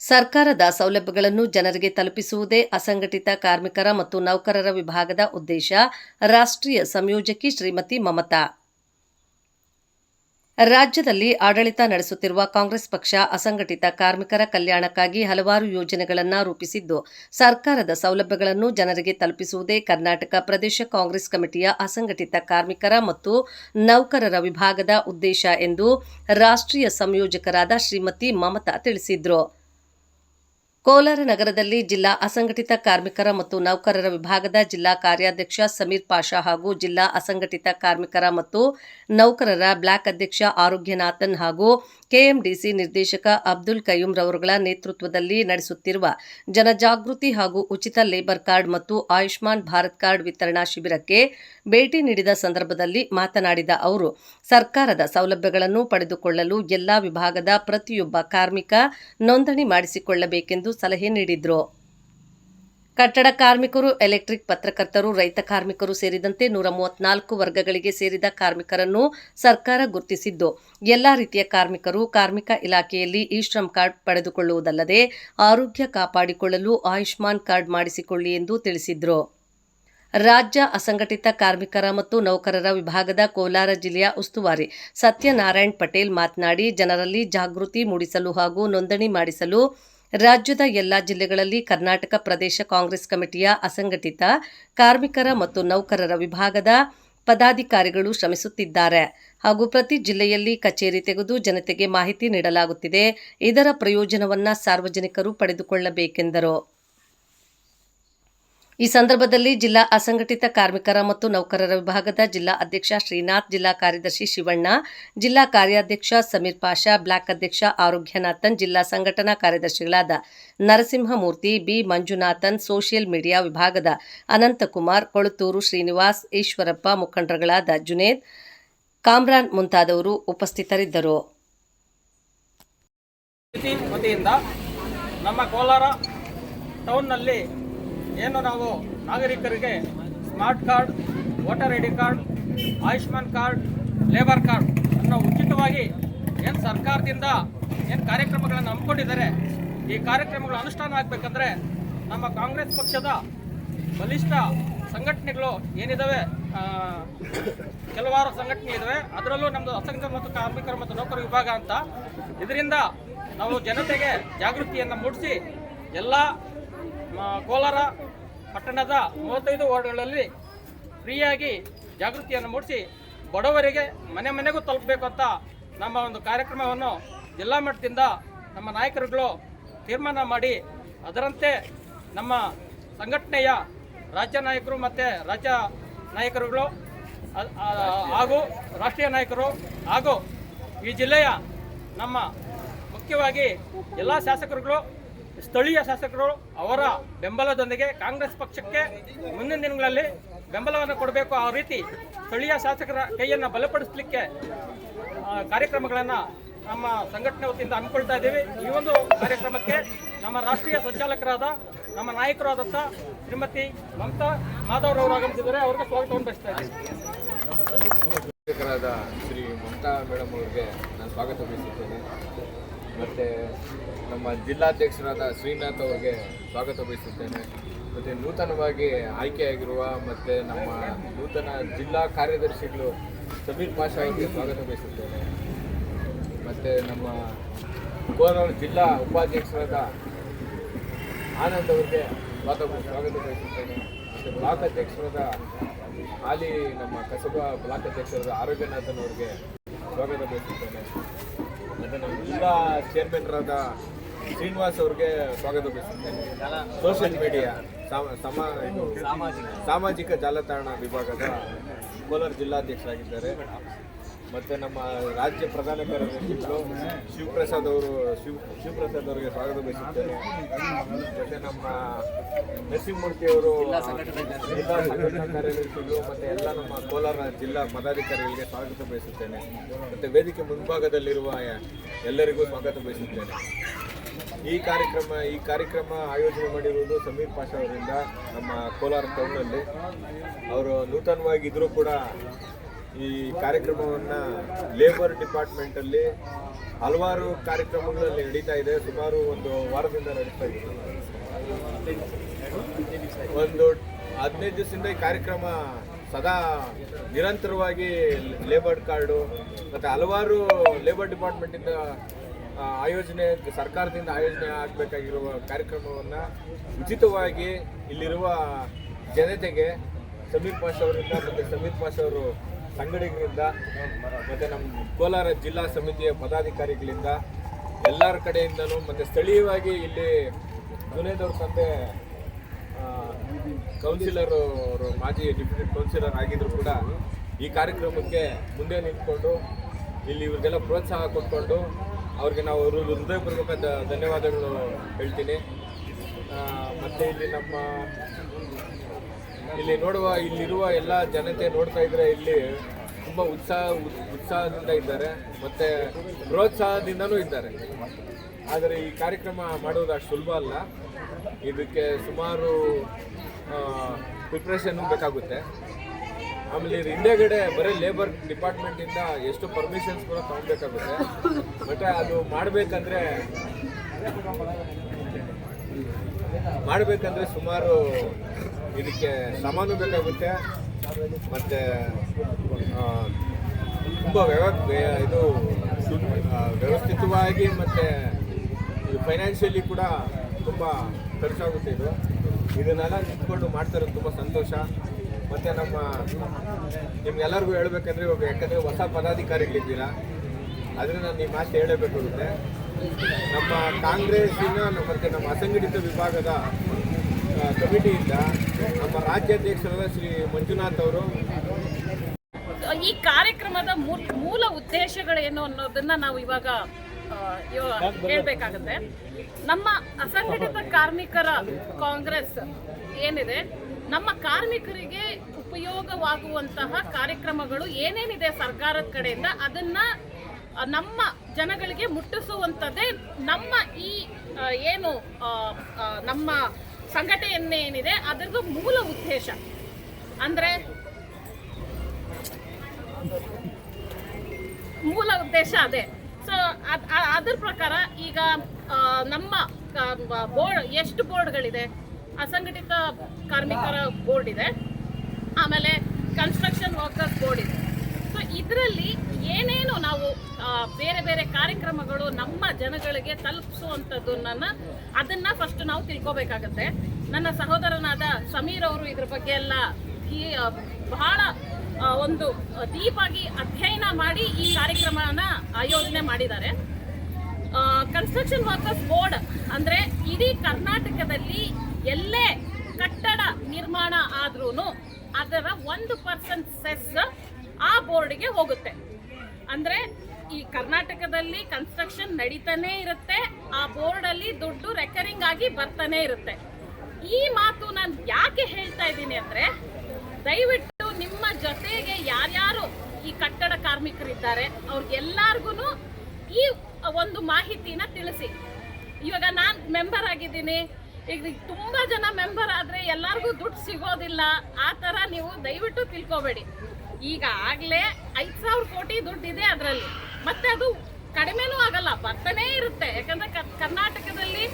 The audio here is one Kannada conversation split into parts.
ಸರ್ಕಾರದ ಸೌಲಭ್ಯಗಳನ್ನು ಜನರಿಗೆ ತಲುಪಿಸುವುದೇ ಅಸಂಘಟಿತ ಕಾರ್ಮಿಕರ ಮತ್ತು ನೌಕರರ ವಿಭಾಗದ ಉದ್ದೇಶ. ರಾಷ್ಟ್ರೀಯ ಸಂಯೋಜಕಿ ಶ್ರೀಮತಿ ಮಮತಾ. ರಾಜ್ಯದಲ್ಲಿ ಆಡಳಿತ ನಡೆಸುತ್ತಿರುವ ಕಾಂಗ್ರೆಸ್ ಪಕ್ಷ ಅಸಂಘಟಿತ ಕಾರ್ಮಿಕರ ಕಲ್ಯಾಣಕ್ಕಾಗಿ ಹಲವಾರು ಯೋಜನೆಗಳನ್ನು ರೂಪಿಸಿದ್ದು, ಸರ್ಕಾರದ ಸೌಲಭ್ಯಗಳನ್ನು ಜನರಿಗೆ ತಲುಪಿಸುವುದೇ ಕರ್ನಾಟಕ ಪ್ರದೇಶ ಕಾಂಗ್ರೆಸ್ ಕಮಿಟಿಯ ಅಸಂಘಟಿತ ಕಾರ್ಮಿಕರ ಮತ್ತು ನೌಕರರ ವಿಭಾಗದ ಉದ್ದೇಶ ಎಂದು ರಾಷ್ಟ್ರೀಯ ಸಂಯೋಜಕರಾದ ಶ್ರೀಮತಿ ಮಮತಾ ತಿಳಿಸಿದರು. ಕೋಲಾರ ನಗರದಲ್ಲಿ ಜಿಲ್ಲಾ ಅಸಂಘಟಿತ ಕಾರ್ಮಿಕರ ಮತ್ತು ನೌಕರರ ವಿಭಾಗದ ಜಿಲ್ಲಾ ಕಾರ್ಯಾಧ್ಯಕ್ಷ ಸಮೀರ್ ಪಾಷಾ ಹಾಗೂ ಜಿಲ್ಲಾ ಅಸಂಘಟಿತ ಕಾರ್ಮಿಕರ ಮತ್ತು ನೌಕರರ ಬ್ಲಾಕ್ ಅಧ್ಯಕ್ಷ ಆರೋಗ್ಯನಾಥನ್ ಹಾಗೂ ಕೆಎಂಡಿಸಿ ನಿರ್ದೇಶಕ ಅಬ್ದುಲ್ ಕಯೂಮ್ ರವರುಗಳ ನೇತೃತ್ವದಲ್ಲಿ ನಡೆಸುತ್ತಿರುವ ಜನಜಾಗೃತಿ ಹಾಗೂ ಉಚಿತ ಲೇಬರ್ ಕಾರ್ಡ್ ಮತ್ತು ಆಯುಷ್ಮಾನ್ ಭಾರತ್ ಕಾರ್ಡ್ ವಿತರಣಾ ಶಿಬಿರಕ್ಕೆ ಭೇಟಿ ನೀಡಿದ ಸಂದರ್ಭದಲ್ಲಿ ಮಾತನಾಡಿದ ಅವರು, ಸರ್ಕಾರದ ಸೌಲಭ್ಯಗಳನ್ನು ಪಡೆದುಕೊಳ್ಳಲು ಎಲ್ಲಾ ವಿಭಾಗದ ಪ್ರತಿಯೊಬ್ಬ ಕಾರ್ಮಿಕ ನೋಂದಣಿ ಮಾಡಿಸಿಕೊಳ್ಳಬೇಕೆಂದು ಸಲಹೆ ನೀಡಿದ್ರು. ಕಟ್ಟಡ ಕಾರ್ಮಿಕರು, ಎಲೆಕ್ಟ್ರಿಕ್ ಪತ್ರಕರ್ತರು, ರೈತ ಕಾರ್ಮಿಕರು ಸೇರಿದಂತೆ ನೂರ ಮೂವತ್ನಾಲ್ಕು ವರ್ಗಗಳಿಗೆ ಸೇರಿದ ಕಾರ್ಮಿಕರನ್ನು ಸರ್ಕಾರ ಗುರುತಿಸಿದ್ದು. ಎಲ್ಲಾ ರೀತಿಯ ಕಾರ್ಮಿಕರು ಕಾರ್ಮಿಕ ಇಲಾಖೆಯಲ್ಲಿ ಇ ಶ್ರಮ್ ಕಾರ್ಡ್ ಪಡೆದುಕೊಳ್ಳುವುದಲ್ಲದೆ ಆರೋಗ್ಯ ಕಾಪಾಡಿಕೊಳ್ಳಲು ಆಯುಷ್ಮಾನ್ ಕಾರ್ಡ್ ಮಾಡಿಸಿಕೊಳ್ಳಿ ಎಂದು ತಿಳಿಸಿದರು. ರಾಜ್ಯ ಅಸಂಘಟಿತ ಕಾರ್ಮಿಕರ ಮತ್ತು ನೌಕರರ ವಿಭಾಗದ ಕೋಲಾರ ಜಿಲ್ಲೆಯ ಉಸ್ತುವಾರಿ ಸತ್ಯನಾರಾಯಣ್ ಪಟೇಲ್ ಮಾತನಾಡಿ, ಜನರಲ್ಲಿ ಜಾಗೃತಿ ಮೂಡಿಸಲು ಹಾಗೂ ನೋಂದಣಿ ಮಾಡಿಸಲು ರಾಜ್ಯದ ಎಲ್ಲಾ ಜಿಲ್ಲೆಗಳಲ್ಲಿ ಕರ್ನಾಟಕ ಪ್ರದೇಶ ಕಾಂಗ್ರೆಸ್ ಕಮಿಟಿಯ ಅಸಂಘಟಿತ ಕಾರ್ಮಿಕರ ಮತ್ತು ನೌಕರರ ವಿಭಾಗದ ಪದಾಧಿಕಾರಿಗಳು ಶ್ರಮಿಸುತ್ತಿದ್ದಾರೆ. ಹಾಗೂ ಪ್ರತಿ ಜಿಲ್ಲೆಯಲ್ಲಿ ಕಚೇರಿ ತೆಗೆದು ಜನತೆಗೆ ಮಾಹಿತಿ ನೀಡಲಾಗುತ್ತಿದೆ. ಇದರ ಪ್ರಯೋಜನವನ್ನ ಸಾರ್ವಜನಿಕರು ಪಡೆದುಕೊಳ್ಳಬೇಕೆಂದರು. ಈ ಸಂದರ್ಭದಲ್ಲಿ ಜಿಲ್ಲಾ ಅಸಂಘಟಿತ ಕಾರ್ಮಿಕರ ಮತ್ತು ನೌಕರರ ವಿಭಾಗದ ಜಿಲ್ಲಾ ಅಧ್ಯಕ್ಷ ಶ್ರೀನಾಥ್, ಜಿಲ್ಲಾ ಕಾರ್ಯದರ್ಶಿ ಶಿವಣ್ಣ, ಜಿಲ್ಲಾ ಕಾರ್ಯಾಧ್ಯಕ್ಷ ಸಮೀರ್ ಪಾಷಾ, ಬ್ಲಾಕ್ ಅಧ್ಯಕ್ಷ ಆರೋಗ್ಯನಾಥನ್, ಜಿಲ್ಲಾ ಸಂಘಟನಾ ಕಾರ್ಯದರ್ಶಿಗಳಾದ Narasimhamurthy, B Manjunathan, social media ವಿಭಾಗದ ಅನಂತಕುಮಾರ್, ಕೊಳತೂರು ಶ್ರೀನಿವಾಸ್, ಈಶ್ವರಪ್ಪ ಮುಖಂಡರುಗಳಾದ ಜುನೇದ್ ಕಾಮ್ರಾನ್ ಮುಂತಾದವರು ಉಪಸ್ಥಿತರಿದ್ದರು. ನಮ್ಮ ಕೋಲಾರ ಟೌನ್ನಲ್ಲಿ ಏನು ನಾವು ನಾಗರಿಕರಿಗೆ smart card, voter I D card, Ayushman card, labour card ಅನ್ನು ಉಚಿತವಾಗಿ ಏನು ಸರ್ಕಾರದಿಂದ ಏನು ಕಾರ್ಯಕ್ರಮಗಳನ್ನು ಹಮ್ಮಿಕೊಂಡಿದ್ದಾರೆ, ಈ ಕಾರ್ಯಕ್ರಮಗಳು ಅನುಷ್ಠಾನ ಆಗಬೇಕಂದ್ರೆ ನಮ್ಮ ಕಾಂಗ್ರೆಸ್ ಪಕ್ಷದ ಬಲಿಷ್ಠ ಸಂಘಟನೆಗಳು ಏನಿದ್ದಾವೆ ಕೆಲವಾರು ಸಂಘಟನೆ ಇದಾವೆ, ಅದರಲ್ಲೂ ನಮ್ಮದು ಅಸಂಘಟಿತ ಮತ್ತು ಕಾರ್ಮಿಕರು ಮತ್ತು ನೌಕರ ವಿಭಾಗ ಅಂತ. ಇದರಿಂದ ನಾವು ಜನತೆಗೆ ಜಾಗೃತಿಯನ್ನು ಮೂಡಿಸಿ ಎಲ್ಲ ಕೋಲಾರ ಪಟ್ಟಣದ ಮೂವತ್ತೈದು ವಾರ್ಡ್ಗಳಲ್ಲಿ ಫ್ರೀಯಾಗಿ ಜಾಗೃತಿಯನ್ನು ಮೂಡಿಸಿ ಬಡವರಿಗೆ ಮನೆ ಮನೆಗೂ ತಲುಪಬೇಕು ಅಂತ ನಮ್ಮ ಒಂದು ಕಾರ್ಯಕ್ರಮವನ್ನು ಜಿಲ್ಲಾ ಮಟ್ಟದಿಂದ ನಮ್ಮ ನಾಯಕರುಗಳು ತೀರ್ಮಾನ ಮಾಡಿ ಅದರಂತೆ ನಮ್ಮ ಸಂಘಟನೆಯ ರಾಜ್ಯ ನಾಯಕರು ಮತ್ತು ರಾಜ್ಯ ನಾಯಕರುಗಳು ಹಾಗೂ ರಾಷ್ಟ್ರೀಯ ನಾಯಕರು ಹಾಗೂ ಈ ಜಿಲ್ಲೆಯ ನಮ್ಮ ಮುಖ್ಯವಾಗಿ ಎಲ್ಲ ಶಾಸಕರುಗಳು ಸ್ಥಳೀಯ ಶಾಸಕರು ಅವರ ಬೆಂಬಲದೊಂದಿಗೆ ಕಾಂಗ್ರೆಸ್ ಪಕ್ಷಕ್ಕೆ ಮುಂದಿನ ದಿನಗಳಲ್ಲಿ ಬೆಂಬಲವನ್ನು ಕೊಡಬೇಕು. ಆ ರೀತಿ ಸ್ಥಳೀಯ ಶಾಸಕರ ಕೈಯನ್ನು ಬಲಪಡಿಸಲಿಕ್ಕೆ ಕಾರ್ಯಕ್ರಮಗಳನ್ನು ನಮ್ಮ ಸಂಘಟನೆ ವತಿಯಿಂದ ಹಮ್ಮಿಕೊಳ್ತಾ ಇದ್ದೀವಿ. ಈ ಒಂದು ಕಾರ್ಯಕ್ರಮಕ್ಕೆ ನಮ್ಮ ರಾಷ್ಟ್ರೀಯ ಸಂಚಾಲಕರಾದ ನಮ್ಮ ನಾಯಕರಾದಂಥ ಶ್ರೀಮತಿ ಮಮತಾ ಮಾಧವ್ ಅವರು ಆಗಮಿಸಿದರೆ ಅವ್ರಿಗೆ ಸ್ವಾಗತವನ್ನು ಬಯಸ್ತಾ ಶಿಕ್ಷಕರಾದ ಶ್ರೀ ಮಮತಾ ಮೇಡಮ್ ಅವರಿಗೆ ನಾನು ಸ್ವಾಗತ ಬಯಸುತ್ತೇನೆ ಮತ್ತು ನಮ್ಮ ಜಿಲ್ಲಾಧ್ಯಕ್ಷರಾದ ಶ್ರೀನಾಥ್ ಅವರಿಗೆ ಸ್ವಾಗತ ಬಯಸುತ್ತೇನೆ. ಮತ್ತು ನೂತನವಾಗಿ ಆಯ್ಕೆಯಾಗಿರುವ ಮತ್ತು ನಮ್ಮ ನೂತನ ಜಿಲ್ಲಾ ಕಾರ್ಯದರ್ಶಿಗಳು ಸಮೀರ್ ಪಾಷಾ ಅವರಿಗೆ ಸ್ವಾಗತ ಬಯಸುತ್ತೇನೆ. ಮತ್ತು ನಮ್ಮ ಕೋಲಾರ ಜಿಲ್ಲಾ ಉಪಾಧ್ಯಕ್ಷರಾದ ಆನಂದ್ ಅವರಿಗೆ ಸ್ವಾಗತ ಸ್ವಾಗತ ಬಯಸುತ್ತೇನೆ. ಮತ್ತು ಬ್ಲಾಕ್ ಅಧ್ಯಕ್ಷರಾದ ಹಾಲಿ ನಮ್ಮ ಕಸಬಾ ಬ್ಲಾಕ್ ಅಧ್ಯಕ್ಷರಾದ ಆರೋಗ್ಯನಾಥನ್ ಸ್ವಾಗತ ಬಯಸುತ್ತೇನೆ. ಜಿಲ್ಲಾ ಚೇರ್ಮನ್ರಾದ ಶ್ರೀನಿವಾಸ್ ಅವ್ರಿಗೆ ಸ್ವಾಗತ ಬಯಸುತ್ತೇನೆ ಸೋಷಿಯಲ್ ಮೀಡಿಯಾ ಸಾಮ ಸಾಮಾಜಿಕ ಜಾಲತಾಣ ವಿಭಾಗದ ಕೋಲಾರ ಜಿಲ್ಲಾಧ್ಯಕ್ಷರಾಗಿದ್ದಾರೆ. ಮತ್ತು ನಮ್ಮ ರಾಜ್ಯ ಪ್ರಧಾನ ಕಾರ್ಯದರ್ಶಿಗಳು ಶಿವಪ್ರಸಾದ್ ಅವರು ಶಿವ ಶಿವಪ್ರಸಾದ್ ಅವರಿಗೆ ಸ್ವಾಗತ ಬಯಸುತ್ತೇನೆ. ಮತ್ತು ನಮ್ಮ ನರಸಿಂಹಮೂರ್ತಿ ಅವರು ಜಿಲ್ಲಾ ಸಂಘಟನಾ ಕಾರ್ಯದರ್ಶಿಗಳು ಮತ್ತು ಎಲ್ಲ ನಮ್ಮ ಕೋಲಾರ ಜಿಲ್ಲಾ ಪದಾಧಿಕಾರಿಗಳಿಗೆ ಸ್ವಾಗತ ಬಯಸುತ್ತೇನೆ. ಮತ್ತು ವೇದಿಕೆ ಮುಂಭಾಗದಲ್ಲಿರುವ ಎಲ್ಲರಿಗೂ ಸ್ವಾಗತ ಬಯಸುತ್ತೇನೆ. ಈ ಕಾರ್ಯಕ್ರಮ ಈ ಕಾರ್ಯಕ್ರಮ ಆಯೋಜನೆ ಮಾಡಿರುವುದು ಸಮೀರ್ ಪಾಷಾ ಅವರಿಂದ ನಮ್ಮ ಕೋಲಾರ ಟೌನಲ್ಲಿ ಅವರು ನೂತನವಾಗಿದ್ದರೂ ಕೂಡ ಈ ಕಾರ್ಯಕ್ರಮವನ್ನು ಲೇಬರ್ ಡಿಪಾರ್ಟ್ಮೆಂಟಲ್ಲಿ ಹಲವಾರು ಕಾರ್ಯಕ್ರಮಗಳಲ್ಲಿ ನಡೀತಾ ಇದೆ. ಸುಮಾರು ಒಂದು ವಾರದಿಂದ ನಡೀತಾ ಇದೆ. ಒಂದು ಹದಿನೈದು ದಿವಸದಿಂದ ಈ ಕಾರ್ಯಕ್ರಮ ಸದಾ ನಿರಂತರವಾಗಿ ಲೇಬರ್ ಕಾರ್ಡು ಮತ್ತು ಹಲವಾರು ಲೇಬರ್ ಡಿಪಾರ್ಟ್ಮೆಂಟಿಂದ ಆಯೋಜನೆ, ಸರ್ಕಾರದಿಂದ ಆಯೋಜನೆ ಆಗಬೇಕಾಗಿರುವ ಕಾರ್ಯಕ್ರಮವನ್ನು ಉಚಿತವಾಗಿ ಇಲ್ಲಿರುವ ಜನತೆಗೆ ಸಮೀರ್ ಪಾಷ್ ಅವರಿಂದ ಮತ್ತು ಸಮೀರ್ ಪಾಷ್ ಅವರು ಸಂಘಟಕರಿಂದ ಮತ್ತು ನಮ್ಮ ಕೋಲಾರ ಜಿಲ್ಲಾ ಸಮಿತಿಯ ಪದಾಧಿಕಾರಿಗಳಿಂದ ಎಲ್ಲರ ಕಡೆಯಿಂದಲೂ ಮತ್ತು ಸ್ಥಳೀಯವಾಗಿ ಇಲ್ಲಿ ಅವ್ರ ತಂದೆ ಕೌನ್ಸಿಲರ್ ಅವರು, ಮಾಜಿ ಡೆಪ್ಯೂಟಿ ಕೌನ್ಸಿಲರ್ ಆಗಿದ್ರು ಕೂಡ ಈ ಕಾರ್ಯಕ್ರಮಕ್ಕೆ ಮುಂದೆ ನಿಂತ್ಕೊಂಡು ಇಲ್ಲಿ ಇವ್ರಿಗೆಲ್ಲ ಪ್ರೋತ್ಸಾಹ ಕೊಟ್ಕೊಂಡು ಅವ್ರಿಗೆ ನಾವು ಅವರು ಹೃದಯಪೂರ್ವಕ ಧನ್ಯವಾದಗಳು ಹೇಳ್ತೀನಿ. ಮತ್ತೆ ಇಲ್ಲಿ ನಮ್ಮ ಇಲ್ಲಿ ನೋಡುವ, ಇಲ್ಲಿರುವ ಎಲ್ಲ ಜನತೆ ನೋಡ್ತಾ ಇದ್ರೆ ಇಲ್ಲಿ ತುಂಬ ಉತ್ಸಾಹ, ಉತ್ಸಾಹದಿಂದ ಇದ್ದಾರೆ. ಮತ್ತೆ ಪ್ರೋತ್ಸಾಹದಿಂದನೂ ಇದ್ದಾರೆ. ಆದರೆ ಈ ಕಾರ್ಯಕ್ರಮ ಮಾಡೋದು ಅಷ್ಟು ಸುಲಭ ಅಲ್ಲ. ಇದಕ್ಕೆ ಸುಮಾರು ಪ್ರಿಪ್ರೇಷನ್ ಬೇಕಾಗುತ್ತೆ. ಆಮೇಲೆ ಇದು ಹಿಂದೆಗಡೆ ಬರೀ ಲೇಬರ್ ಡಿಪಾರ್ಟ್ಮೆಂಟಿಂದ ಎಷ್ಟು ಪರ್ಮಿಷನ್ಸ್ ಕೂಡ ತೊಗೊಬೇಕಾಗುತ್ತೆ ಬಟ್ ಅದು ಮಾಡಬೇಕಂದ್ರೆ ಮಾಡಬೇಕಂದ್ರೆ ಸುಮಾರು ಇದಕ್ಕೆ ಶ್ರಮನೂ ಬೇಕಾಗುತ್ತೆ. ಮತ್ತು ತುಂಬ ವ್ಯವ ಇದು ವ್ಯವಸ್ಥಿತವಾಗಿ ಮತ್ತು ಫೈನಾನ್ಷಿಯಲಿ ಕೂಡ ತುಂಬ ಖರ್ಚಾಗುತ್ತೆ ಇದು. ಇದನ್ನೆಲ್ಲ ನಿಂತ್ಕೊಂಡು ಮಾಡ್ತಾರೆ ತುಂಬ ಸಂತೋಷ. ಮತ್ತು ನಮ್ಮ, ನಿಮ್ಗೆಲ್ಲರಿಗೂ ಹೇಳ್ಬೇಕಂದ್ರೆ ಇವಾಗ ಯಾಕಂದರೆ ಹೊಸ ಪದಾಧಿಕಾರಿಗಳಿದ್ದೀರಾ ಆದರೆ ನಾನು ನಿಮ್ಮ ಮಾತು ಹೇಳಬೇಕಾಗುತ್ತೆ ನಮ್ಮ ಕಾಂಗ್ರೆಸ್ಸಿನ, ಮತ್ತು ನಮ್ಮ ಅಸಂಘಟಿತ ವಿಭಾಗದ ಕಮಿಟಿಯಿಂದ ನಮ್ಮ ರಾಜ್ಯಾಧ್ಯಕ್ಷರಾದ ಶ್ರೀ ಮಂಜುನಾಥ್ ಅವರು ಈ ಕಾರ್ಯಕ್ರಮದ ಮೂಲ ಉದ್ದೇಶಗಳೇನು ಅನ್ನೋದನ್ನ ನಾವು ಇವಾಗ ಹೇಳ್ಬೇಕಾಗತ್ತೆ. ನಮ್ಮ ಅಸಂಘಟಿತ ಕಾರ್ಮಿಕರ ಕಾಂಗ್ರೆಸ್ ಏನಿದೆ, ನಮ್ಮ ಕಾರ್ಮಿಕರಿಗೆ ಉಪಯೋಗವಾಗುವಂತಹ ಕಾರ್ಯಕ್ರಮಗಳು ಏನೇನಿದೆ ಸರ್ಕಾರದ ಕಡೆಯಿಂದ, ಅದನ್ನ ನಮ್ಮ ಜನಗಳಿಗೆ ಮುಟ್ಟಿಸುವಂಥದ್ದೇ ನಮ್ಮ ಈ ಏನು ನಮ್ಮ ಸಂಘಟನೆ ಏನಿದೆ, ಅದರದ್ದು ಮೂಲ ಉದ್ದೇಶ. ಅಂದ್ರೆ ಮೂಲ ಉದ್ದೇಶ ಅದೇ. ಸೊ ಅದ್ರ ಪ್ರಕಾರ ಈಗ ನಮ್ಮ ಬೋರ್ಡ್, ಎಷ್ಟು ಬೋರ್ಡ್ಗಳಿದೆ? ಅಸಂಘಟಿತ ಕಾರ್ಮಿಕರ ಬೋರ್ಡ್ ಇದೆ. ಆಮೇಲೆ ಕನ್ಸ್ಟ್ರಕ್ಷನ್ ವರ್ಕರ್ಸ್ ಬೋರ್ಡ್ ಇದೆ. ಇದರಲ್ಲಿ ಏನೇನು ನಾವು ಬೇರೆ ಬೇರೆ ಕಾರ್ಯಕ್ರಮಗಳು ನಮ್ಮ ಜನಗಳಿಗೆ ತಲುಪಿಸುವಂಥದ್ದನ್ನ ಅದನ್ನ ಫಸ್ಟ್ ನಾವು ತಿಳ್ಕೊಬೇಕಾಗತ್ತೆ. ನನ್ನ ಸಹೋದರನಾದ ಸಮೀರ್ ಅವರು ಇದ್ರ ಬಗ್ಗೆ ಎಲ್ಲ ಈ ಬಹಳ ಒಂದು ಡೀಪಾಗಿ ಅಧ್ಯಯನ ಮಾಡಿ ಈ ಕಾರ್ಯಕ್ರಮನ ಆಯೋಜನೆ ಮಾಡಿದ್ದಾರೆ. ಕನ್ಸ್ಟ್ರಕ್ಷನ್ ವರ್ಕರ್ಸ್ ಬೋರ್ಡ್ ಅಂದ್ರೆ ಇಡೀ ಕರ್ನಾಟಕದಲ್ಲಿ ಎಲ್ಲೇ ಕಟ್ಟಡ ನಿರ್ಮಾಣ ಆದ್ರೂ ಅದರ ಒಂದು ಪರ್ಸೆಂಟ್ ಸೆಸ್ ಆ ಬೋರ್ಡ್ಗೆ ಹೋಗುತ್ತೆ. ಅಂದ್ರೆ ಈ ಕರ್ನಾಟಕದಲ್ಲಿ ಕನ್ಸ್ಟ್ರಕ್ಷನ್ ನಡೀತಾನೆ ಇರುತ್ತೆ, ಆ ಬೋರ್ಡ್ ಅಲ್ಲಿ ದುಡ್ಡು ರೆಕರಿಂಗ್ ಆಗಿ ಬರ್ತಾನೆ ಇರುತ್ತೆ. ಈ ಮಾತು ನಾನು ಯಾಕೆ ಹೇಳ್ತಾ ಇದ್ದೀನಿ ಅಂದ್ರೆ, ದಯವಿಟ್ಟು ನಿಮ್ಮ ಜೊತೆಗೆ ಯಾರ್ಯಾರು ಈ ಕಟ್ಟಡ ಕಾರ್ಮಿಕರಿದ್ದಾರೆ ಅವ್ರಿಗೆಲ್ಲಾರ್ಗು ಈ ಒಂದು ಮಾಹಿತಿನ ತಿಳಿಸಿ. ಇವಾಗ ನಾನು ಮೆಂಬರ್ ಆಗಿದ್ದೀನಿ, ಈಗ ತುಂಬಾ ಜನ ಮೆಂಬರ್ ಆದ್ರೆ ಎಲ್ಲರಿಗೂ ದುಡ್ಡು ಸಿಗೋದಿಲ್ಲ, ಆ ಥರ ನೀವು ದಯವಿಟ್ಟು ತಿಳ್ಕೊಬೇಡಿ. ಈಗ ಆಗ್ಲೇ ಐದ್ ಸಾವಿರ ಕೋಟಿ ದುಡ್ಡಿದೆ ಅದರಲ್ಲಿ. ಮತ್ತೆ ಅದು ಕಡಿಮೆನೂ ಆಗಲ್ಲ, ಬರ್ತಾನೆ ಇರುತ್ತೆ. ಯಾಕಂದ್ರೆ ಕರ್ನಾಟಕದಲ್ಲಿ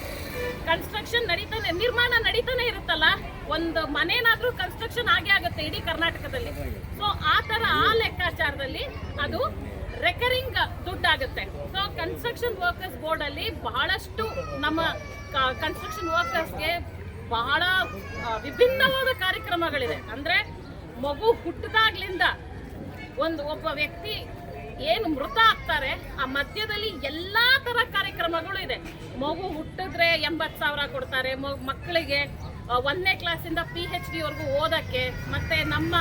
ಕನ್ಸ್ಟ್ರಕ್ಷನ್ ನಡೀತಾನೆ, ನಿರ್ಮಾಣ ನಡೀತಾನೆ ಇರುತ್ತಲ್ಲ? ಒಂದು ಮನೇನಾದ್ರೂ ಕನ್ಸ್ಟ್ರಕ್ಷನ್ ಆಗೇ ಆಗುತ್ತೆ ಇಡೀ ಕರ್ನಾಟಕದಲ್ಲಿ. ಸೊ ಆ ತರ ಆ ಲೆಕ್ಕಾಚಾರದಲ್ಲಿ ಅದು ರೆಕರಿಂಗ್ ದುಡ್ಡಾಗುತ್ತೆ ಸೊ ಕನ್ಸ್ಟ್ರಕ್ಷನ್ ವರ್ಕರ್ಸ್ ಬೋರ್ಡ್ ಅಲ್ಲಿ ಬಹಳಷ್ಟು ನಮ್ಮ ಕನ್ಸ್ಟ್ರಕ್ಷನ್ ವರ್ಕರ್ಸ್ಗೆ ಬಹಳ ವಿಭಿನ್ನವಾದ ಕಾರ್ಯಕ್ರಮಗಳಿದೆ ಅಂದ್ರೆ ಮಗು ಹುಟ್ಟಿದಾಗ್ಲಿಂದ ಒಂದು ಒಬ್ಬ ವ್ಯಕ್ತಿ ಏನು ಮೃತ ಆಗ್ತಾರೆ, ಆ ಮಧ್ಯದಲ್ಲಿ ಎಲ್ಲಾ ತರ ಕಾರ್ಯಕ್ರಮಗಳು ಇದೆ ಮಗು ಹುಟ್ಟಿದ್ರೆ ಎಂಬತ್ತು ಸಾವಿರ ಕೊಡ್ತಾರೆ ಮಕ್ಕಳಿಗೆ ಒಂದನೇ ಕ್ಲಾಸಿಂದ ಪಿ ಹೆಚ್ ಡಿವರೆಗೂ ವರ್ಗು ಓದಕ್ಕೆ, ಮತ್ತೆ ನಮ್ಮ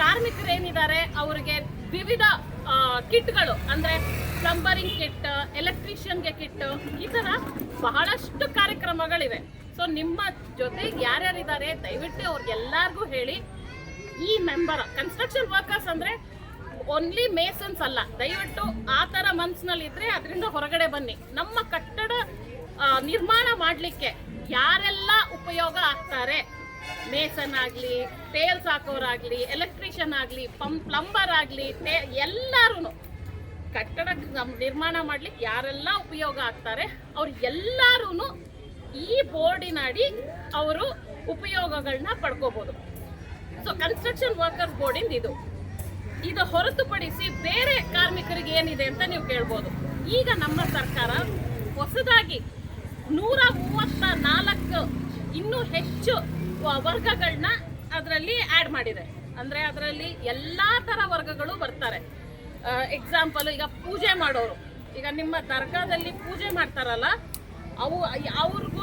ಕಾರ್ಮಿಕರೇನಿದ್ದಾರೆ ಅವರಿಗೆ ವಿವಿಧ ಕಿಟ್ಗಳು, ಅಂದ್ರೆ ಪ್ಲಂಬರಿಂಗ್ ಕಿಟ್, ಎಲೆಕ್ಟ್ರಿಷಿಯನ್ಗೆ ಕಿಟ್, ಈ ತರ ಬಹಳಷ್ಟು ಕಾರ್ಯಕ್ರಮಗಳಿವೆ. ಸೊ ನಿಮ್ಮ ಜೊತೆ ಯಾರ್ಯಾರಿದ್ದಾರೆ, ದಯವಿಟ್ಟು ಅವ್ರಿಗೆಲ್ಲರಿಗೂ ಹೇಳಿ. ಈ ಮೆಂಬರ್ ಕನ್ಸ್ಟ್ರಕ್ಷನ್ ವರ್ಕರ್ಸ್ ಅಂದ್ರೆ ಓನ್ಲಿ ಮೇಸನ್ಸ್ ಅಲ್ಲ. ದಯವಿಟ್ಟು ಆ ಥರ ಮನ್ಸಿನಲ್ಲಿ ಇದ್ರೆ ಅದರಿಂದ ಹೊರಗಡೆ ಬನ್ನಿ. ನಮ್ಮ ಕಟ್ಟಡ ನಿರ್ಮಾಣ ಮಾಡಲಿಕ್ಕೆ ಯಾರೆಲ್ಲ ಉಪಯೋಗ ಆಗ್ತಾರೆ? ಮೇಸನ್ ಆಗಲಿ ಟೇಲ್ಸ್ ಹಾಕೋರಾಗಲಿ ಎಲೆಕ್ಟ್ರಿಷಿಯನ್ ಆಗಲಿ ಪಂ ಪ್ಲಂಬರ್ ಆಗಲಿ ಎಲ್ಲರೂ ಕಟ್ಟಡ ನಿರ್ಮಾಣ ಮಾಡ್ಲಿಕ್ಕೆ ಯಾರೆಲ್ಲ ಉಪಯೋಗ ಆಗ್ತಾರೆ? ಅವ್ರು ಎಲ್ಲರೂ ಈ ಬೋರ್ಡಿನಡಿ ಅವರು ಉಪಯೋಗಗಳನ್ನ ಪಡ್ಕೋಬಹುದು ಸೊ ಕನ್ಸ್ಟ್ರಕ್ಷನ್ ವರ್ಕರ್ಸ್ ಬೋರ್ಡಿಂದ ಇದು ಇದು. ಹೊರತುಪಡಿಸಿ ಬೇರೆ ಕಾರ್ಮಿಕರಿಗೆ ಏನಿದೆ ಅಂತ ನೀವು ಕೇಳ್ಬೋದು. ಈಗ ನಮ್ಮ ಸರ್ಕಾರ ಹೊಸದಾಗಿ ನೂರ ಮೂವತ್ತ ನಾಲ್ಕು ಇನ್ನೂ ಹೆಚ್ಚು ವರ್ಗಗಳನ್ನ ಅದರಲ್ಲಿ ಆ್ಯಡ್ ಮಾಡಿದೆ. ಅಂದರೆ ಅದರಲ್ಲಿ ಎಲ್ಲ ಥರ ವರ್ಗಗಳು ಬರ್ತಾರೆ. ಎಕ್ಸಾಂಪಲ್ ಈಗ ಪೂಜೆ ಮಾಡೋರು. ಈಗ ನಿಮ್ಮ ದರ್ಗಾದಲ್ಲಿ ಪೂಜೆ ಮಾಡ್ತಾರಲ್ಲ, ಅವು ಅವ್ರಿಗೂ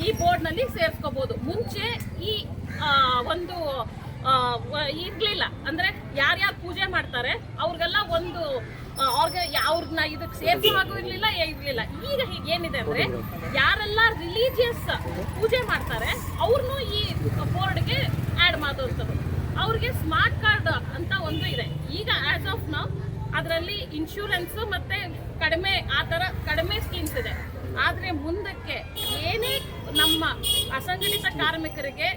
ಈ ಬೋರ್ಡ್ನಲ್ಲಿ ಸೇರಿಸ್ಕೋಬೋದು. ಮುಂಚೆ ಈ ಒಂದು ಇರಲಿಲ್ಲ. ಅಂದರೆ ಯಾರ್ಯಾರು ಪೂಜೆ ಮಾಡ್ತಾರೆ, ಅವ್ರಿಗೆಲ್ಲ ಒಂದು ಅವ್ರಿಗೆ ಅವ್ರನ್ನ ಇದಕ್ಕೆ ಸೇರಿಸೋ ಹಾಗೂ ಇರ್ಲಿಲ್ಲ, ಏ- ಇರ್ಲಿಲ್ಲ. ಈಗ ಏನಿದೆ ಅಂದ್ರೆ, ಯಾರೆಲ್ಲ ರಿಲೀಜಿಯಸ್ ಪೂಜೆ ಮಾಡ್ತಾರೆ ಅವ್ರನ್ನೂ ಈ ಬೋರ್ಡ್ಗೆ ಆ್ಯಡ್ ಮಾಡುವಂಥದ್ದು ಅವ್ರಿಗೆ ಸ್ಮಾರ್ಟ್ ಕಾರ್ಡ್ ಅಂತ ಒಂದು ಇದೆ. ಈಗ ಆಸ್ ಆಫ್ ನಾವು ಅದರಲ್ಲಿ ಇನ್ಶೂರೆನ್ಸ್ ಮತ್ತೆ ಕಡಿಮೆ, ಆ ಥರ ಕಡಿಮೆ ಸ್ಕೀಮ್ಸ್ ಇದೆ. ಆದರೆ ಮುಂದಕ್ಕೆ ಏನೇ ನಮ್ಮ ಅಸಂಘಟಿತ ಕಾರ್ಮಿಕರಿಗೆ